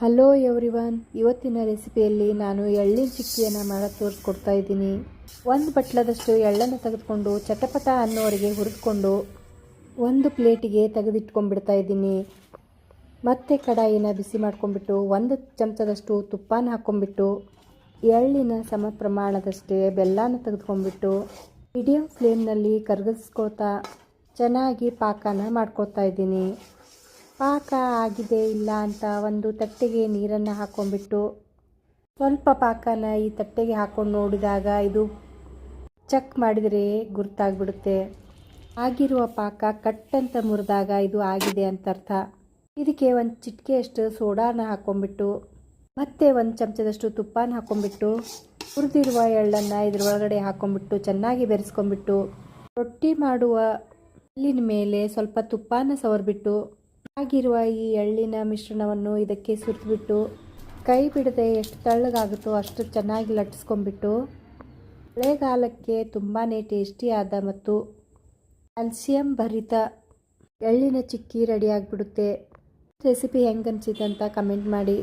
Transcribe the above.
Hello everyone ಇವತ್ತಿನ ರೆಸಿಪಿಯಲ್ಲಿ ನಾನು ಎಳ್ಳಿನ ಚಿಕ್ಕಿಯನ್ನು ಮಾಡಿ ತೋರಿಸ್ಕೊಡ್ತಾ ಇದ್ದೀನಿ. ಒಂದು ಬಟ್ಲದಷ್ಟು ಎಳ್ಳನ್ನು ತೆಗೆದುಕೊಂಡು ಚಟಪಟ ಅನ್ನೋವರೆಗೆ ಹುರಿದುಕೊಂಡು ಒಂದು ಪ್ಲೇಟಿಗೆ ತೆಗೆದಿಟ್ಕೊಂಡ್ಬಿಡ್ತಾ ಇದ್ದೀನಿ. ಮತ್ತೆ ಕಡಾಯಿನ ಬಿಸಿ ಮಾಡ್ಕೊಂಡ್ಬಿಟ್ಟು ಒಂದು ಚಮಚದಷ್ಟು ತುಪ್ಪನ ಹಾಕ್ಕೊಂಡ್ಬಿಟ್ಟು ಎಳ್ಳಿನ ಸಮ ಪ್ರಮಾಣದಷ್ಟೇ ಬೆಲ್ಲನ ತೆಗೆದುಕೊಂಡ್ಬಿಟ್ಟು ಮೀಡಿಯಂ ಫ್ಲೇಮ್ನಲ್ಲಿ ಕರಗಿಸ್ಕೊಳ್ತಾ ಚೆನ್ನಾಗಿ ಪಾಕನ ಮಾಡ್ಕೊಳ್ತಾ ಇದ್ದೀನಿ. ಪಾಕ ಆಗಿದೆ ಇಲ್ಲ ಅಂತ ಒಂದು ತಟ್ಟೆಗೆ ನೀರನ್ನು ಹಾಕ್ಕೊಂಡ್ಬಿಟ್ಟು ಸ್ವಲ್ಪ ಪಾಕನ ಈ ತಟ್ಟೆಗೆ ಹಾಕೊಂಡು ನೋಡಿದಾಗ ಇದು ಚೆಕ್ ಮಾಡಿದರೆ ಗುರ್ತಾಗ್ಬಿಡುತ್ತೆ. ಆಗಿರುವ ಪಾಕ ಕಟ್ಟಂತ ಮುರಿದಾಗ ಇದು ಆಗಿದೆ ಅಂತ ಅರ್ಥ ಇದಕ್ಕೆ ಒಂದು ಚಿಟಿಕೆಯಷ್ಟು ಸೋಡಾನ ಹಾಕ್ಕೊಂಡ್ಬಿಟ್ಟು ಮತ್ತೆ ಒಂದು ಚಮಚದಷ್ಟು ತುಪ್ಪನ ಹಾಕೊಂಡ್ಬಿಟ್ಟು, ಹುರಿದಿರುವ ಎಳ್ಳನ್ನು ಇದ್ರ ಒಳಗಡೆ ಹಾಕ್ಕೊಂಡ್ಬಿಟ್ಟು ಚೆನ್ನಾಗಿ ಬೆರೆಸ್ಕೊಂಡ್ಬಿಟ್ಟು, ರೊಟ್ಟಿ ಮಾಡುವ ಕಲ್ಲಿನ ಮೇಲೆ ಸ್ವಲ್ಪ ತುಪ್ಪನ ಸವರ್ಬಿಟ್ಟು ಆಗಿರುವ ಈ ಎಳ್ಳಿನ ಮಿಶ್ರಣವನ್ನು ಇದಕ್ಕೆ ಸುರಿದುಬಿಟ್ಟು, ಕೈ ಬಿಡದೆ ಎಷ್ಟು ತಳ್ಳಗಾಗುತ್ತೋ ಅಷ್ಟು ಚೆನ್ನಾಗಿ ಲಟ್ಟಿಸ್ಕೊಂಡ್ಬಿಟ್ಟು, ಮಳೆಗಾಲಕ್ಕೆ ತುಂಬಾ ಟೇಸ್ಟಿಯಾದ ಮತ್ತು ಕ್ಯಾಲ್ಸಿಯಂ ಭರಿತ ಎಳ್ಳಿನ ಚಿಕ್ಕಿ ರೆಡಿಯಾಗಿಬಿಡುತ್ತೆ ರೆಸಿಪಿ ಹೆಂಗೆ ಅನಿಸಿದೆ ಅಂತ ಕಮೆಂಟ್ ಮಾಡಿ.